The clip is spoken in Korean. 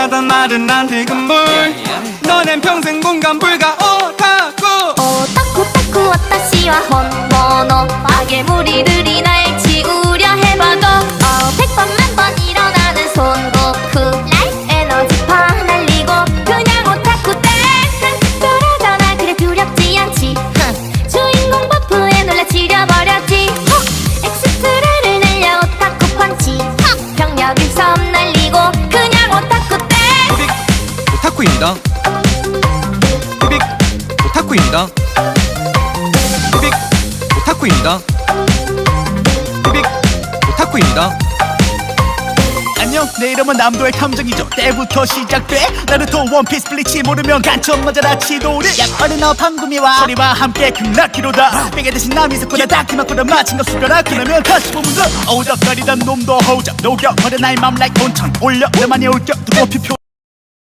하던 말은 난 지금물 너넨 평생 공감 불가 오타쿠 오타쿠 타쿠 와타시와 혼모노 악의 무리들이 날 지우려 해봐도 어, 백번 만번 일어나는 손고쿠 에너지파 날리고 그냥 오타쿠 땡 떨어져나 그래 두렵지 않지 흥. 주인공 버프에 놀라 지려버렸지 헉. 엑스트라를 날려 오타쿠 펀치 헉. 병력 일섬 오타쿠입니다. 삐빅 오타쿠입니다. 삐빅 오타쿠입니다. 삐빅 오타쿠입니다. 안녕 내 이름은 남도의 탐정이죠. 때부터 시작돼. 나루토 원피스 블리치 모르면 간첩 맞아라 치도를. 야 어른 너 방금이와. 소리와 함께 극락기로다. 베개 대신 남이스코다. 마친 거 숙여라. 그러면 다시 보면 돼 어우적거리던 놈도 허우적 녹여. 버려 나의 맘 like 온천. 올려. 내 많이 올겨. 두고 피표